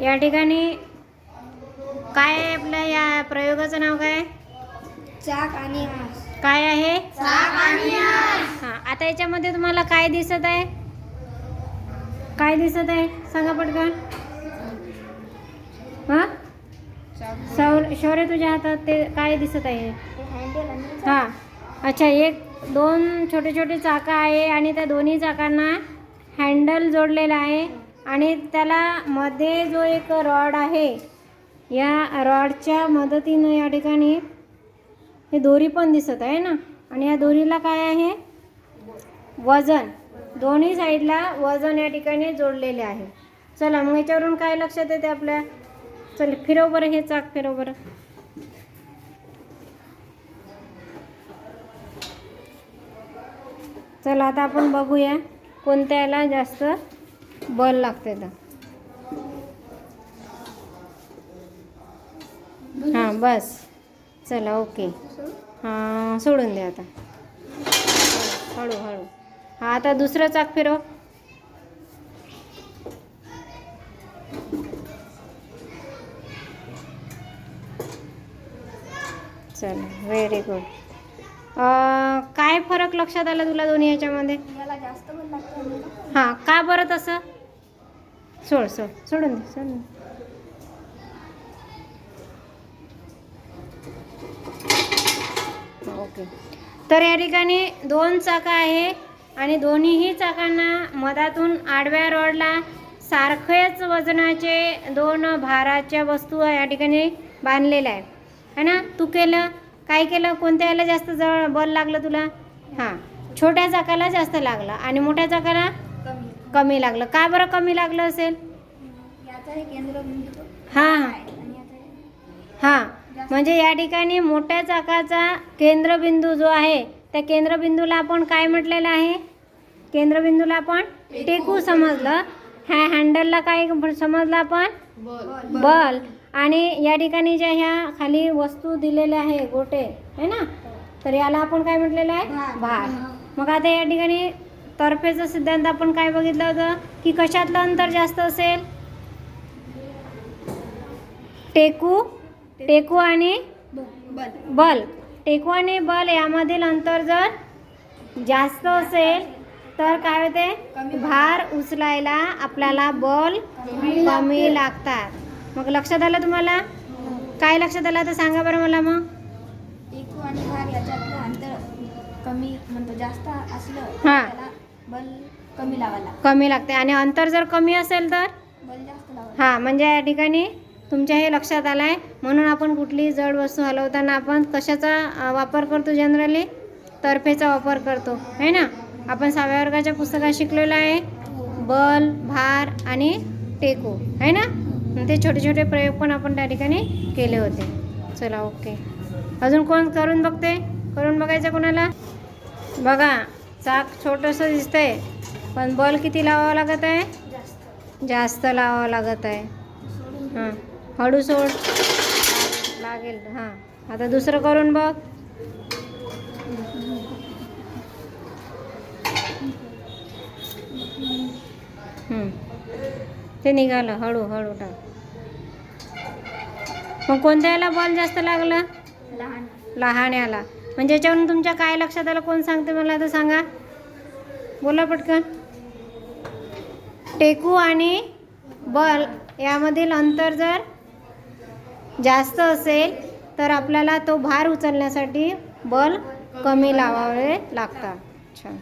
या ठिकाणी काय आहे आपल्या या प्रयोगाचं नाव काय? चाक आणि आस काय आहे? चाक आणि आस हां आता याच्यामध्ये तुम्हाला काय दिसत आहे? काय दिसत आहे? सांगा पटकन. हां? सौर शौर्य तुझ्या हातात ते काय दिसत आहे? हां अच्छा एक दोन छोटे छोटे चाकं आहे आणि त्या दोन्ही चाकांना हँडल जोडलेला आहे. आणि त्याला मध्ये जो एक रॉड आहे या रॉडच्या मदतीनं या ठिकाणी हे दोरी पण दिसत आहे ना? आणि या दोरीला काय आहे? वजन. दोन्ही साईडला वजन या ठिकाणी जोडलेले आहे. चला मग याच्यावरून काय लक्षात येते आपल्या? चल फिरव बरं हे चाक फिरव बरं. चला आता आपण बघूया कोणत्याला जास्त बल लागते तर हां बस. चला ओके. हां सोडून द्या आता. हळू हळू. हां आता दुसरं चाक फिरव. चला व्हेरी गुड काय फरक लक्षात आला तुला दोन्ही याच्यामध्ये? हां का बरं तसं? सोड सोड सोडून दे सोडून ओके. तर या ठिकाणी दोन चाकं आहे आणि दोन्हीही चाकांना मधातून आडव्या रॉडला सारखेच वजनाचे दोन भाराच्या वस्तू या ठिकाणी बांधलेल्या आहेत. है ना? तू केलं काय केलं? कोणत्या याला जास्त जवळ बल लागलं तुला? हां. छोट्या चाकाला जास्त लागलं आणि मोठ्या चाकाला कमी. लागलं. का बरं कमी लागलं असेल? हे हां. हे- म्हणजे या ठिकाणी मोठ्या चाकाचा केंद्रबिंदू जो आहे त्या केंद्रबिंदूला आपण काय म्हटलेलं आहे? केंद्रबिंदूला आपण टेकू समजलं. ह्या हँडलला काय समजलं आपण? बल. आणि या ठिकाणी ज्या ह्या खाली वस्तू दिलेल्या आहे गोटे है ना? तर याला आपण काय म्हटलेलं आहे. भार. मग आता या ठिकाणी तर्फेचा सिद्धांत आपण काय बघितलं होतं? की कशातलं अंतर जास्त असेल? टेकू टेकू आणि बल. टेकू आणि बल यामधील अंतर जर जास्त असेल तर काय होते? भार उचलायला आपल्याला बल कमी लागतात. मग लक्षात आलं तुम्हाला? काय लक्षात आलं? तर सांगा बरं मला मग. टेकू आणि भार याच्यातलं अंतर कमी म्हणतो जास्त असलं हां. बल कमी लावायला. कमी लागते. आणि अंतर जर कमी असेल तर? बल जास्त हां म्हणजे या ठिकाणी तुमच्या हे लक्षात आलं आहे म्हणून आपण कुठलीही जड वस्तू हलवताना आपण कशाचा वापर करतो जनरली तर्फेचा वापर करतो. है ना? आपण सहाव्या वर्गाच्या पुस्तकात शिकलेलं आहे. बल भार आणि टेकू. है ना? ते छोटे छोटे प्रयोग पण आपण त्या ठिकाणी केले होते. चला ओके. अजून कोण करून बघते? करून बघायचं कोणाला? बघा. चाक छोटंसं दिसतंय पण बल किती लावावं लागत आहे? जास्त लावावं लागत आहे. हां हळू सोड. लागेल हां. आता दुसरं करून बघ. ते निघालं हळू हळू टाक. मग कोणत्या याला बॉल जास्त लागला? लहान. लहाण्याला म्हणजे याच्यावरून तुमच्या काय लक्षात आलं? कोण सांगते मला तर सांगा? बोला पटकन. टेकू आणि बल यामधील अंतर जर जास्त असेल तर आपल्याला तो भार उचलण्यासाठी बल कमी लावावे लागतात. छान.